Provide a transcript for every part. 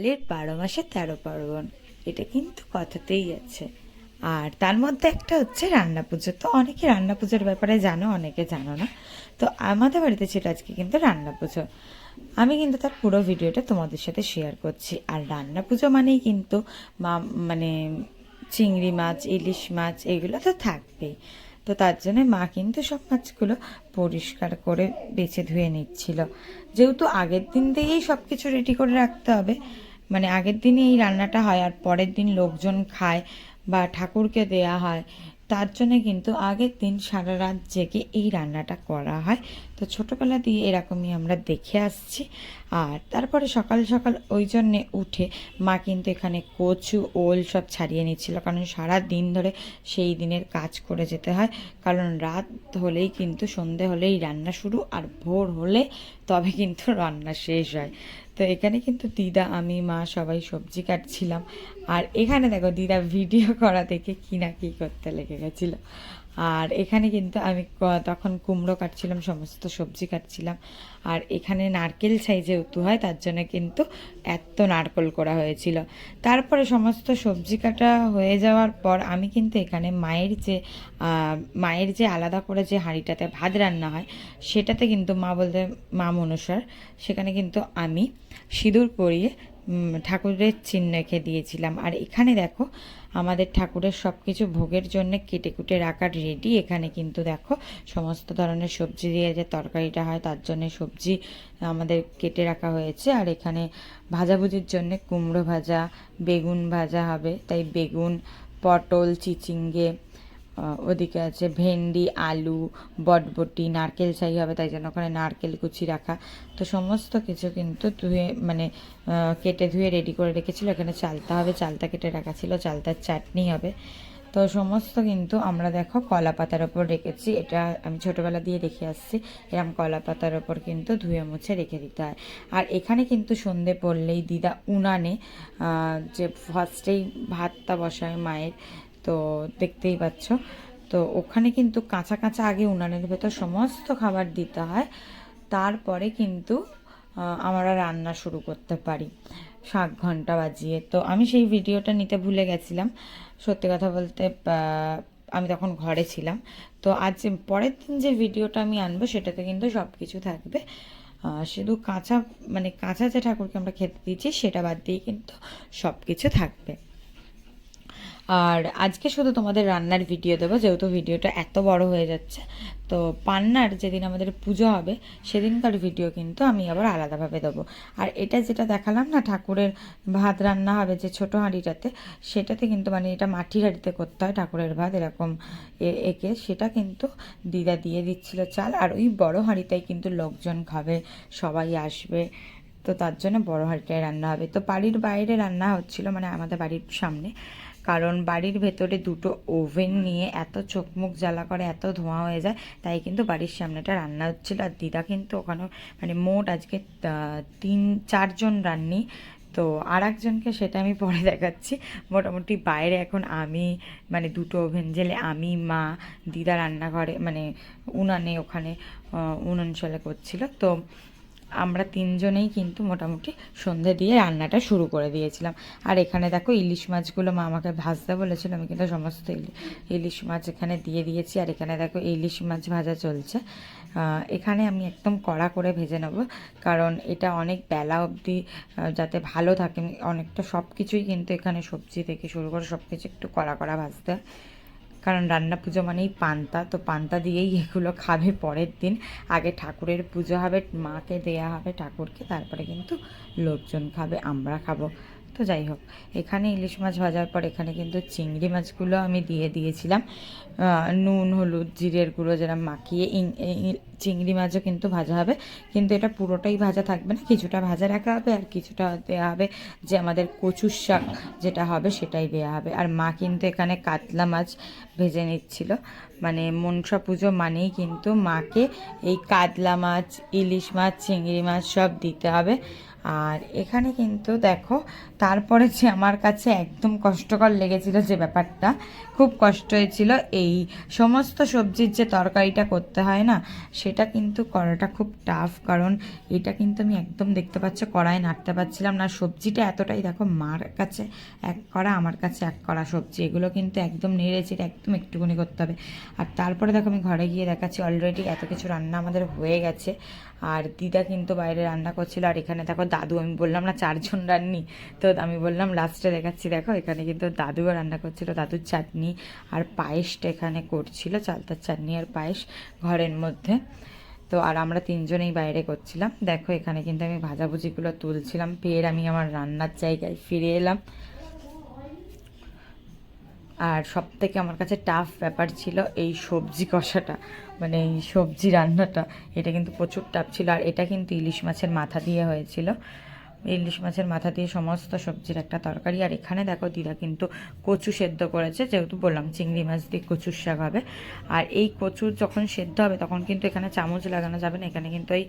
বাঙালির বারো মাসে তেরো পার্বণ। এটা কিন্তু কথাতেই আছে। আর তার মধ্যে একটা হচ্ছে রান্না পুজো। তো অনেকে রান্না পুজোর ব্যাপারে জানো, অনেকে জানো না। তো আমাদের বাড়িতে ছিল আজকে কিন্তু রান্না পুজো। আমি কিন্তু তার পুরো ভিডিওটা তোমাদের সাথে শেয়ার করছি। আর রান্না পুজো মানেই কিন্তু মা মানে চিংড়ি মাছ, ইলিশ মাছ, এগুলো তো থাকবেই। তো তার জন্য মা কিন্তু সব মাছগুলো পরিষ্কার করে বেছে ধুয়ে নিচ্ছিল। যেহেতু আগের দিন থেকেই সব কিছু রেডি করে রাখতে হবে মানে আগের দিনে এই রান্নাটা হয় আর পরের দিন লোকজন খায় বা ঠাকুরকে দেয়া হয়, তার জন্য কিন্তু আগের দিন সারা রাত জেগে এই রান্নাটা করা হয়। তো ছোটোবেলা দিয়ে এরকমই আমরা দেখে আসছি। আর তারপরে সকাল সকাল ওই জন্যে উঠে মা কিন্তু এখানে কচু, ওল সব ছাড়িয়ে নিচ্ছিল। কারণ সারা দিন ধরে সেই দিনের কাজ করে যেতে হয়। কারণ রাত হলেই কিন্তু সন্ধে হলেই রান্না শুরু আর ভোর হলে তবে কিন্তু রান্না শেষ হয়। তো এখানে কিন্তু দিদা, আমি, মা সবাই সবজি কাটছিলাম। আর এখানে দেখো দিদা ভিডিও করা দেখে কি না কি করতে লেগে গেছিল। আর এখানে কিন্তু আমি তখন কুমড়ো কাটছিলাম, সমস্ত সবজি কাটছিলাম। আর এখানে নারকেল ছাই যেহেতু হয়, তার জন্য কিন্তু এত নারকল করা হয়েছিল। তারপরে সমস্ত সবজি কাটা হয়ে যাওয়ার পর আমি কিন্তু এখানে মায়ের যে মায়ের যে আলাদা করে যে হাঁড়িটাতে ভাত রান্না হয়, সেটাতে কিন্তু মা বলতে, মা মনসার, সেখানে কিন্তু আমি সিঁদুর পরিয়ে ঠাকুরের চিহ্ন এঁকে দিয়েছিলাম। আর এখানে দেখো, আমাদের ঠাকুরের সব কিছু ভোগের জন্য কেটে কুটে রাখার রেডি। এখানে কিন্তু দেখো, সমস্ত ধরনের সবজি দিয়ে যে তরকারিটা হয়, তার জন্য সবজি আমাদের কেটে রাখা হয়েছে। আর এখানে ভাজাভুজির জন্য কুমড়ো ভাজা, বেগুন ভাজা হবে। তাই বেগুন, পটল, চিচিঙ্গে ওদিকে আছে ভেন্ডি, আলু, বটবটি, নারকেল ছাই হবে, তাই জন্য ওখানে নারকেল কুচি রাখা। তো সমস্ত কিছু কিন্তু ধুয়ে মানে কেটে ধুয়ে রেডি করে রেখেছিল। এখানে চালতা হবে, চালতা কেটে রাখা ছিল, চালতার চাটনি হবে। তো সমস্ত কিন্তু আমরা দেখো কলা পাতার ওপর রেখেছি। এটা আমি ছোটোবেলা দিয়ে রেখে আসছি। এরকম কলা পাতার ওপর কিন্তু ধুয়ে মুছে রেখে দিতে হয়। আর এখানে কিন্তু সন্ধে পড়লেই দিদা উনানে যে ফার্স্টেই ভাতটা বসায় মায়ের তো দেখতেই পাচ্ছ। তো ওখানে কিন্তু কাঁচা কাঁচা আগে উনানের ভেতর সমস্ত খাবার দিতে হয়। তারপরে কিন্তু আমরা রান্না শুরু করতে পারি। শাক ঘণ্টা বাজিয়ে। তো আমি সেই ভিডিওটা নিতে ভুলে গেছিলাম। সত্যি কথা বলতে আমি তখন ঘরে ছিলাম। তো আজ পরের দিন যে ভিডিওটা আমি আনব, সেটাতে কিন্তু সব কিছু থাকবে শুধু কাঁচা মানে কাঁচা যে ঠাকুরকে আমরা খেতে দিয়েছি, সেটা বাদ দিয়ে কিন্তু সব কিছু থাকবে। আর আজকে শুধু তোমাদের রান্নার ভিডিও দেবো, যেহেতু ভিডিওটা এত বড় হয়ে যাচ্ছে। তো পান্নার যেদিন আমাদের পুজো হবে, সেদিনকার ভিডিও কিন্তু আমি আবার আলাদাভাবে দেবো। আর এটা যেটা দেখালাম না, ঠাকুরের ভাত রান্না হবে যে ছোটো হাঁড়িটাতে, সেটাতে কিন্তু মানে এটা মাটির হাঁড়িতে করতে হয়, ঠাকুরের ভাত এরকম এঁকে, সেটা কিন্তু দিদা দিয়ে দিচ্ছিল চাল। আর ওই বড় হাঁড়িটাই কিন্তু লোকজন খাবে, সবাই আসবে, তো তার জন্য বড় হাঁড়িটায় রান্না হবে। তো বাড়ির বাইরে রান্না হচ্ছিল মানে আমাদের বাড়ির সামনে। কারণ বাড়ির ভেতরে দুটো ওভেন নিয়ে এত চোখ মুখ জ্বালা করে, এত ধোঁয়া হয়ে যায়, তাই কিন্তু বাড়ির সামনেটা রান্না হচ্ছিল। আর দিদা কিন্তু ওখানে মানে মোট আজকে তিন, চারজন রান্নি। তো আর একজনকে সেটা আমি পরে দেখাচ্ছি। মোটামুটি বাইরে এখন আমি মানে দুটো ওভেন জেলে আমি, মা, দিদা রান্নাঘরে মানে উনানে ওখানে উনান করছিল। তো আমরা তিনজনেই কিন্তু মোটামুটি সন্ধে দিয়ে রান্নাটা শুরু করে দিয়েছিলাম। আর এখানে দেখো ইলিশ মাছগুলো মা আমাকে ভাজতে বলেছিল, আমি কিন্তু সমস্ত ইলি- ইলিশ মাছ এখানে দিয়ে দিয়েছি। আর এখানে দেখো ইলিশ মাছ ভাজা চলছে। এখানে আমি একদম কড়া করে ভেজে নেব, কারণ এটা অনেক বেলা অবধি যাতে ভালো থাকে। অনেকটা সব কিছুই কিন্তু এখানে সবজি থেকে শুরু করে সব কিছু একটু কড়া কড়া ভাজতে হয়। কারণ রান্না পুজো মানেই পান্তা, তো পান্তা দিয়েই এগুলো খাবে পরের দিন। আগে ঠাকুরের পুজো হবে, মাকে দেয়া হবে ঠাকুরকে, তারপরে কিন্তু লোকজন খাবে, আমরা খাব। তো যাই হোক, এখানে ইলিশ মাছ ভাজার পর এখানে কিন্তু চিংড়ি মাছগুলো আমি দিয়ে দিয়েছিলাম। নুন, হলুদ, জিরের গুঁড়ো যেটা মাখিয়ে চিংড়ি মাছও কিন্তু ভাজা হবে। কিন্তু এটা পুরোটাই ভাজা থাকবে না, কিছুটা ভাজা রাখা হবে আর কিছুটা দেওয়া হবে যে আমাদের কচুর শাক যেটা হবে সেটাই দেওয়া হবে। আর মা কিন্তু এখানে কাতলা মাছ ভেজে নিচ্ছিল। মানে মনসা পুজো মানেই কিন্তু মাকে এই কাতলা মাছ, ইলিশ মাছ, চিংড়ি মাছ সব দিতে হবে। আর এখানে কিন্তু দেখো, তারপরে যে আমার কাছে একদম কষ্টকর লেগেছিল যে ব্যাপারটা, খুব কষ্ট হয়েছিল এই সমস্ত সবজির যে তরকারিটা করতে হয় না, সেটা কিন্তু করাটা খুব টাফ কারণ এটা কিন্তু আমি একদম দেখতে পাচ্ছ, কড়াই নাড়তে পারছিলাম না। সবজিটা এতটাই দেখো, মার কাছে এক করা আমার কাছে এক করা সবজি, এগুলো কিন্তু একদম নেড়েছি একদম একটুখানি করতে হবে। আর তারপরে দেখো, আমি ঘরে গিয়ে দেখাচ্ছি অলরেডি এত কিছু রান্না আমাদের হয়ে গেছে। আর দিদা কিন্তু বাইরে রান্না করছিল, আর এখানে দেখো দাদু, আমি বললাম, না, চারজন রান্নি। তো আমি বললাম, লাস্টে দেখাচ্ছি, দেখো, এখানে কিন্তু দাদুও রান্না করছিল, দাদুর চাটনি আর পায়েসটা এখানে করছিল, চালতার চাটনি আর পায়েস ঘরের মধ্যে। তো আর আমরা তিনজনেই বাইরে করছিলাম। দেখো, এখানে কিন্তু আমি ভাজাভুজিগুলো তুলছিলাম, ফের আমি আমার রান্নার জায়গায় ফিরে এলাম। আর সব থেকে আমার কাছে টাফ ব্যাপার ছিল এই সবজি কষাটা মানে এই সবজি রান্নাটা। এটা কিন্তু প্রচুর টাফ ছিল আর এটা কিন্তু ইলিশ মাছের মাথা দিয়ে হয়েছিল। ইলিশ মাছের মাথা দিয়ে সমস্ত সবজির একটা তরকারি। আর এখানে দেখো দিদা কিন্তু কচু সেদ্ধ করেছে, যেহেতু বললাম চিংড়ি মাছ দিয়ে কচুর শাক হবে। আর এই কচু যখন সেদ্ধ হবে তখন কিন্তু এখানে চামচ লাগানো যাবে না। এখানে কিন্তু এই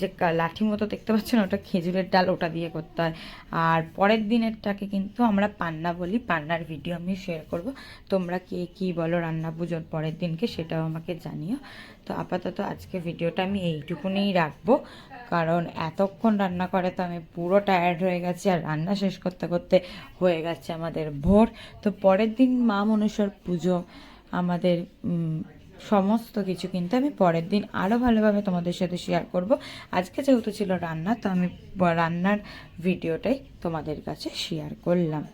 যে লাঠি মতো দেখতে পাচ্ছেন, ওটা খেজুরের ডাল ওটা দিয়ে করতে হয়। আর পরের দিনেরটাকে কিন্তু আমরা পান্না বলি, পান্নার ভিডিও আমি শেয়ার করব। তোমরা কে কী বলো রান্না পুজোর পরের দিনকে সেটাও আমাকে জানিও। তো আপাতত আজকে ভিডিওটা আমি এইটুকুনিই রাখব, কারণ এতক্ষণ রান্না করে তো আমি পুরো টায়ার্ড হয়ে গেছে আর রান্না শেষ করতে করতে হয়ে গেছে আমাদের ভোর। তো পরের দিন মা মনেশ্বর পুজো, আমাদের সমস্ত কিছু কিন্তু আমি পরের দিন আরও ভালোভাবে তোমাদের সাথে শেয়ার করব। আজকে যেহেতু ছিল রান্না, তো আমি রান্নার ভিডিওটাই তোমাদের কাছে শেয়ার করলাম।